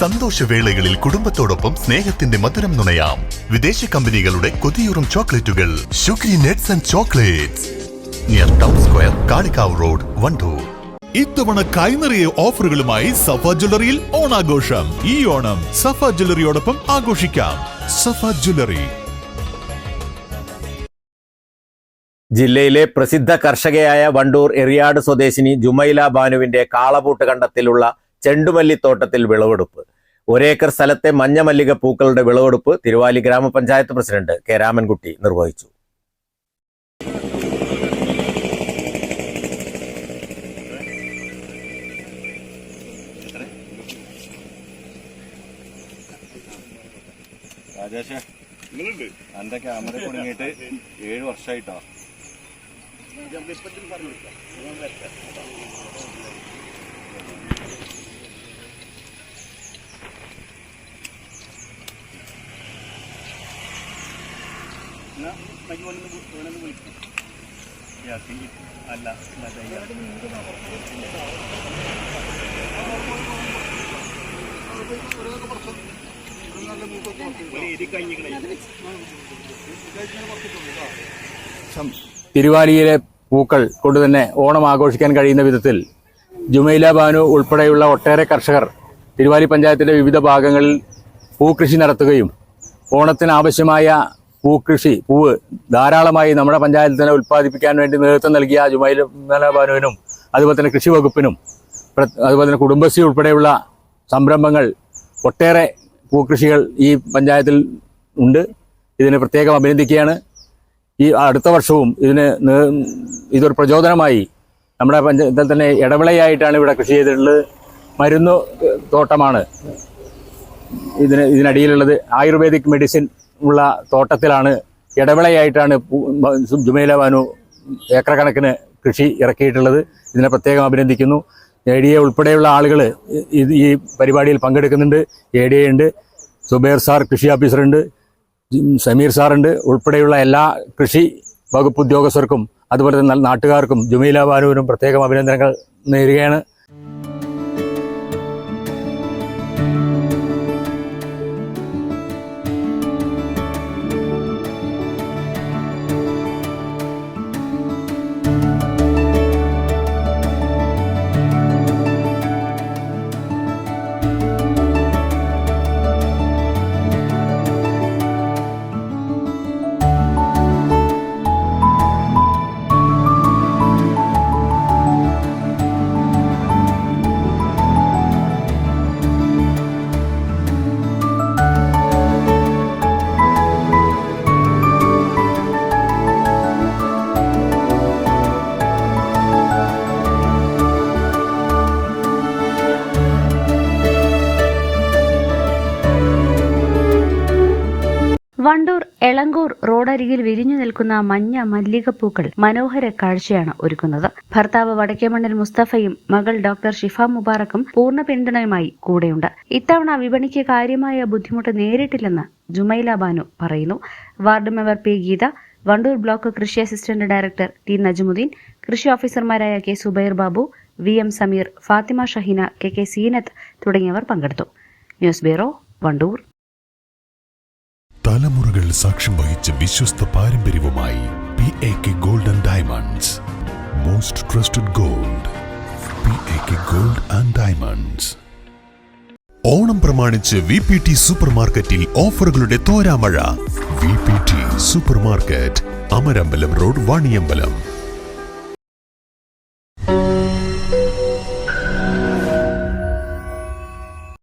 സന്തോഷവേളകളിൽ കുടുംബത്തോടൊപ്പം സ്നേഹത്തിന്റെ മധുരം നുണയാം. വിദേശ കമ്പനികളുടെ കൊതിയൂറും ചോക്ലേറ്റുകൾ. Shukri nuts and chocolates. Near town square Kalikavu road Wandoor. ഇത്തവണ കൈനിറിയ ഓഫറുകളുമായി സഫ ജ്വല്ലറിയിൽ ഓണാഘോഷം. ഈ ഓണം സഫ ജ്വല്ലറിയോടൊപ്പം ആഘോഷിക്കാം. സഫ ജ്വല്ലറി. ജില്ലയിലെ പ്രസിദ്ധ കർഷകയായ വണ്ടൂർ എറിയാട് സ്വദേശിനി ജുമൈല ബാനുവിന്റെ കാളപൂട്ട് കണ്ടത്തിലുള്ള ചെണ്ടുമല്ലിത്തോട്ടത്തിൽ വിളവെടുപ്പ്. ഒരേക്കർ സ്ഥലത്തെ മഞ്ഞമല്ലിക പൂക്കളുടെ വിളവെടുപ്പ് തിരുവാലി ഗ്രാമപഞ്ചായത്ത് പ്രസിഡന്റ് കെ രാമൻകുട്ടി നിർവഹിച്ചു. ഏഴ് വർഷമായിട്ടോ അല്ല തിരുവാലിയിലെ പൂക്കൾ കൊണ്ട് തന്നെ ഓണം ആഘോഷിക്കാൻ കഴിയുന്ന വിധത്തിൽ ജുമൈല ബാനു ഉൾപ്പെടെയുള്ള ഒട്ടേറെ കർഷകർ തിരുവാലി പഞ്ചായത്തിന്റെ വിവിധ ഭാഗങ്ങളിൽ പൂക്കൃഷി നടത്തുകയും ഓണത്തിന് ആവശ്യമായ പൂക്കൃഷി പൂവ് ധാരാളമായി നമ്മുടെ പഞ്ചായത്തിനെ ഉൽപ്പാദിപ്പിക്കാൻ വേണ്ടി നേതൃത്വം നൽകിയ ജുമൈൽ ബാനുവിനും അതുപോലെ തന്നെ കൃഷി വകുപ്പിനും അതുപോലെ തന്നെ കുടുംബശ്രീ ഉൾപ്പെടെയുള്ള സംരംഭങ്ങൾ ഒട്ടേറെ പൂക്കൃഷികൾ ഈ പഞ്ചായത്തിൽ ഉണ്ട്. ഇതിനെ പ്രത്യേകം അഭിനന്ദിക്കുകയാണ്. ഈ അടുത്ത വർഷവും ഇതിന് ഇതൊരു പ്രചോദനമായി നമ്മുടെ പഞ്ചായത്തിൽ തന്നെ ഇടവിളയായിട്ടാണ് ഇവിടെ കൃഷി ചെയ്തിട്ടുള്ളത്. മരുന്ന് തോട്ടമാണ് ഇതിന് ഇതിനടിയിലുള്ളത്. ആയുർവേദിക് മെഡിസിൻ ഉള്ള തോട്ടത്തിലാണ് ഇടവിളയായിട്ടാണ് ജുമൈല ബാനു ഏക്കറക്കണക്കിന് കണക്കിന് കൃഷി ഇറക്കിയിട്ടുള്ളത്. ഇതിനെ പ്രത്യേകം അഭിനന്ദിക്കുന്നു. എ ഡി എ ഉൾപ്പെടെയുള്ള ആളുകൾ ഇത് ഈ പരിപാടിയിൽ പങ്കെടുക്കുന്നുണ്ട്. എ ഡി എ ഉണ്ട്. സുബേർ സാർ കൃഷി ഓഫീസറുണ്ട് സമീർ സാറുണ്ട് ഉൾപ്പെടെയുള്ള എല്ലാ കൃഷി വകുപ്പ് ഉദ്യോഗസ്ഥർക്കും അതുപോലെ തന്നെ നാട്ടുകാർക്കും ജുമൈല ബാനുവിനും പ്രത്യേകം അഭിനന്ദനങ്ങൾ നേരുകയാണ്. വണ്ടൂർ എളങ്കൂർ റോഡരികിൽ വിരിഞ്ഞു നിൽക്കുന്ന മഞ്ഞ മല്ലികപ്പൂക്കൾ മനോഹര കാഴ്ചയാണ് ഒരുക്കുന്നത്. ഭർത്താവ് വടക്കേമണ്ണിൽ മുസ്തഫയും മകൾ ഡോക്ടർ ഷിഫ മുബാറക്കും പൂർണ പിന്തുണയുമായി കൂടെയുണ്ട്. ഇത്തവണ വിപണിക്ക് കാര്യമായ ബുദ്ധിമുട്ട് നേരിട്ടില്ലെന്ന് ജുമൈല ബാനു പറയുന്നു. Ward member P Geetha Wandoor block കൃഷി അസിസ്റ്റന്റ് ഡയറക്ടർ ടി നജ്മുദ്ദീൻ കൃഷി ഓഫീസർമാരായ K Subair Babu V M Sameer Fathima Shaheena K K Seenath തുടങ്ങിയവർ പങ്കെടുത്തു. News bureau Wandoor. സാക്ഷ്യം വഹിച്ച വിശ്വസ്ത പാരമ്പര്യവുമായി P A K gold and diamonds most trusted gold P A K gold and diamonds Onam പ്രമാണിച്ച് V P T super മാർക്കറ്റിൽ ഓഫറുകളുടെ തോരാമഴ. V P T super market Amarambalam road Vaniyambalam.